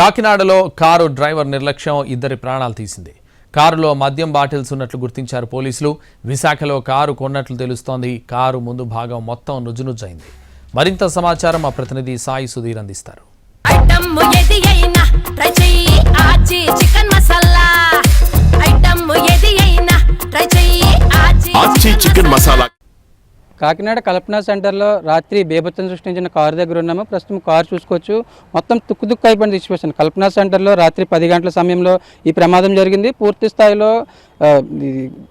కాకినాడలో car driver నిర్లక్ష్యం ఇద్దరి ప్రాణాలు తీసింది. కారులో మద్యం బాటిల్స్ ఉన్నట్లు గుర్తించారు పోలీసులు. విశాఖలో కారు కొన్నట్లు తెలుస్తోంది. కారు ముందు భాగం మొత్తం నుజ్జునుజ్జైంది. మరింత సమాచారం మా ప్రతినిధి సాయి సుధీర్ అందిస్తారు. ఐటమ్ ఏది అయినా ట్రై చెయ్యి ఆచి చికెన్ మసాలా. కాకినాడ కల్పన సెంటర్లో రాత్రి బేభత్సం సృష్టించిన కారు దగ్గర ఉన్నాము. ప్రస్తుతం కారు చూసుకోవచ్చు. మొత్తం తుక్కు తుక్కు అయిపోయిన సిచ్యువేషన్ కల్పన సెంటర్లో రాత్రి పది గంటల సమయంలో ఈ ప్రమాదం జరిగింది. పూర్తి స్థాయిలో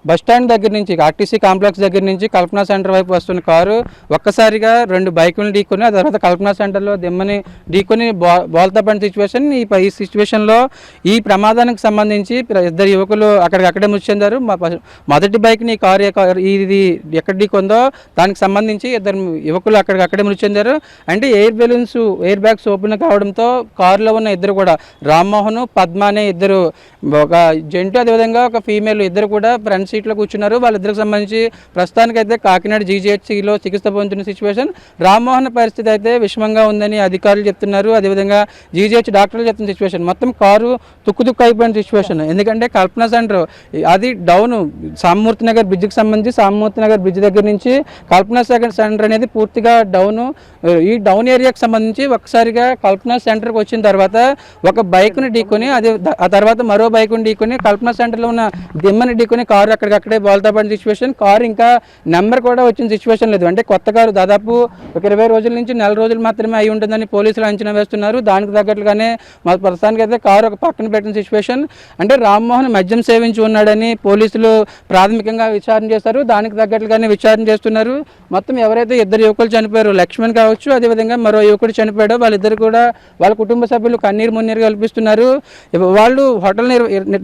బస్ స్టాండ్ దగ్గర నుంచి ఆర్టీసీ కాంప్లెక్స్ దగ్గర నుంచి కల్పన సెంటర్ వైపు వస్తున్న కారు ఒక్కసారిగా రెండు బైకులను ఢీకొని ఆ తర్వాత కల్పన సెంటర్లో దిమ్మని ఢీకొని బా బాల్తో పడిన సిచ్యువేషన్ ఈ ఈ సిచ్యువేషన్లో ఈ ప్రమాదానికి సంబంధించి ప్ర- ఇద్దరు యువకులు అక్కడికి అక్కడే మృతి చెందారు మా మొదటి బైక్ని కారు యొక్క- ఇది ఎక్కడ ఢీకొందో దానికి సంబంధించి ఇద్దరు యువకులు అక్కడికి అక్కడే మృతి చెందారు అంటే air balloons air bags open కావడంతో కారులో ఉన్న ఇద్దరు కూడా రామ్మోహన్ పద్మ అనే ఇద్దరు ఒక జంటు అదేవిధంగా ఒక ఫీమేల్ ఇద్దరు కూడా ఫ్రంట్ సీట్లో కూర్చున్నారు. వాళ్ళిద్దరికి సంబంధించి ప్రస్తుతానికైతే కాకినాడ జీజీహెచ్సిలో చికిత్స పొందుతున్న సిచ్యువేషన్ రామ్మోహన్ పరిస్థితి అయితే విషమంగా ఉందని అధికారులు చెప్తున్నారు. అదేవిధంగా జీజీహెచ్ డాక్టర్లు చెప్తున్న సిచ్యువేషన్ మొత్తం కారు తుక్కు తుక్కు అయిపోయిన సిచ్యువేషన్ ఎందుకంటే కల్పన సెంటర్ అది డౌన్ సామూర్తి నగర్ బ్రిడ్జ్కి సంబంధించి సామూర్తి నగర్ బ్రిడ్జ్ దగ్గర నుంచి కల్పన సెంటర్ అనేది పూర్తిగా డౌన్ ఈ డౌన్ ఏరియాకి సంబంధించి ఒకసారిగా కల్పన సెంటర్కి వచ్చిన తర్వాత ఒక బైక్ని ఢీకొని అది ఆ తర్వాత మరో బైక్ని ఢీకొని కల్పన సెంటర్లో ఉన్న దిమ్మని ఢీకొని కారు అక్కడికక్కడే బాల్తో పడిన సిచ్యువేషన్ కారు ఇంకా నెంబర్ కూడా వచ్చిన సిచ్యువేషన్ లేదు. అంటే కొత్త కారు దాదాపు ఒక ఇరవై రోజుల నుంచి నెల రోజులు మాత్రమే అయి ఉంటుందని పోలీసులు అంచనా వేస్తున్నారు. దానికి తగ్గట్లుగానే మా ప్రస్తుతానికి అయితే కారు ఒక పక్కన పెట్టిన సిచ్యువేషన్ అంటే రామ్మోహన్ మద్యం సేవించి ఉన్నాడని పోలీసులు ప్రాథమికంగా విచారణ చేస్తారు దానికి తగ్గట్లుగానే విచారణ చేస్తున్నారు. మొత్తం ఎవరైతే ఇద్దరు యువకులు చనిపోయారు లక్ష్మణ్ కావచ్చు అదేవిధంగా మరో యువకుడు చనిపోయాడో వాళ్ళిద్దరు కూడా వాళ్ళ కుటుంబ సభ్యులు కన్నీరు మున్నీరు కల్పిస్తున్నారు. వాళ్ళు హోటల్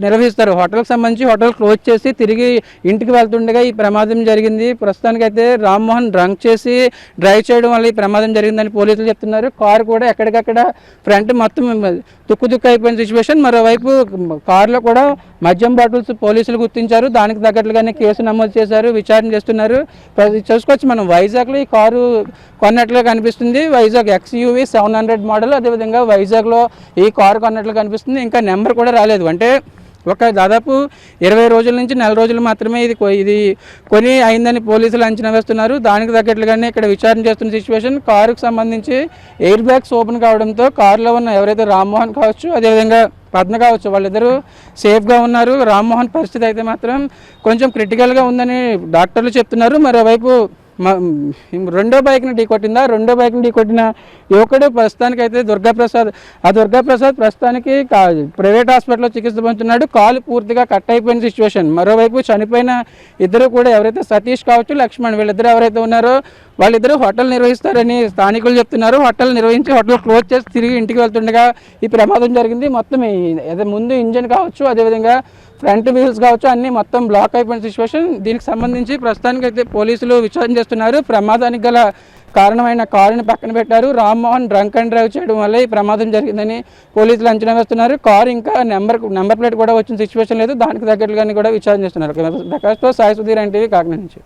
నిర్వహిస్తారు. హోటల్కి సంబంధించి హోటల్ క్లోజ్ చేసి తిరిగి ఇంటికి వెళ్తుండగా ఈ ప్రమాదం జరిగింది. ప్రస్తుతానికైతే రామ్మోహన్ డ్రంక్ చేసి డ్రైవ్ చేయడం వల్ల ఈ ప్రమాదం జరిగిందని పోలీసులు చెప్తున్నారు. కారు కూడా ఎక్కడికక్కడ ఫ్రంట్ మొత్తం తుక్కు తుక్కు అయిపోయిన సిచ్యువేషన్. మరోవైపు కారులో కూడా మద్యం బాటిల్స్ పోలీసులు గుర్తించారు. దానికి తగ్గట్లుగానే కేసు నమోదు చేశారు. విచారణ చేస్తున్నారు. ప్ర- చూసుకోవచ్చు మనం. వైజాగ్లో ఈ కారు కొన్నట్లుగా కనిపిస్తుంది. Vizag XUV seven hundred model. అదేవిధంగా వైజాగ్లో ఈ కారు కొన్నట్లు కనిపిస్తుంది. ఇంకా నెంబర్ కూడా రాలేదు. అంటే ఒక దాదాపు ఇరవై రోజుల నుంచి నెల రోజులు మాత్రమే ఇది కొ- ఇది కొని అయిందని పోలీసులు అంచనా వేస్తున్నారు. దానికి తగ్గట్లుగానే ఇక్కడ విచారణ చేస్తున్న సిచ్యువేషన్ కారుకు సంబంధించి ఎయిర్ బ్యాగ్స్ ఓపెన్ కావడంతో కారులో ఉన్న ఎవరైతే రామ్మోహన్ కావచ్చు అదేవిధంగా పద్మ కావచ్చు వాళ్ళిద్దరూ సేఫ్గా ఉన్నారు. రామ్మోహన్ పరిస్థితి అయితే మాత్రం కొంచెం క్రిటికల్గా ఉందని డాక్టర్లు చెప్తున్నారు. మరోవైపు రెండో బైక్ని ఢీ కొట్టిందా? రెండో బైక్ని ఢీ కొట్టిన యువకుడు ప్రస్తుతానికి అయితే దుర్గాప్రసాద్ ఆ దుర్గాప్రసాద్ ప్రస్తుతానికి కా- ప్రైవేట్ హాస్పిటల్లో చికిత్స పొందుతున్నాడు. కాలు పూర్తిగా కట్ అయిపోయిన సిచ్యువేషన్. మరోవైపు చనిపోయిన ఇద్దరు కూడా ఎవరైతే సతీష్ కావచ్చు లక్ష్మణ్ వీళ్ళిద్దరు ఎవరైతే ఉన్నారో వాళ్ళిద్దరూ హోటల్ నిర్వహిస్తారని స్థానికులు చెప్తున్నారు. హోటల్ నిర్వహించి హోటల్ క్లోజ్ చేసి తిరిగి ఇంటికి వెళ్తుండగా ఈ ప్రమాదం జరిగింది. మొత్తం అదే ముందు ఇంజన్ కావచ్చు అదేవిధంగా ఫ్రంట్ వీల్స్ కావచ్చు అన్నీ మొత్తం బ్లాక్ అయిపోయిన సిచ్యువేషన్ దీనికి సంబంధించి ప్రస్తుతానికి అయితే పోలీసులు విచారణ చేస్తున్నారు. ప్రమాదానికి గల కారణమైన కారుని పక్కన పెట్టారు. రామ్మోహన్ డ్రంక్ అండ్ డ్రైవ్ చేయడం వల్ల ఈ ప్రమాదం జరిగిందని పోలీసులు అంచనా వేస్తున్నారు. కారు ఇంకా నెంబర్ నెంబర్ ప్లేట్ కూడా వచ్చిన సిచ్యువేషన్ లేదు. దానికి తగ్గట్టుగానే కూడా విచారణ చేస్తున్నారు. ప్రకాష్తో సాయి సుధీర్ అంటే కాకినాడ నుంచి.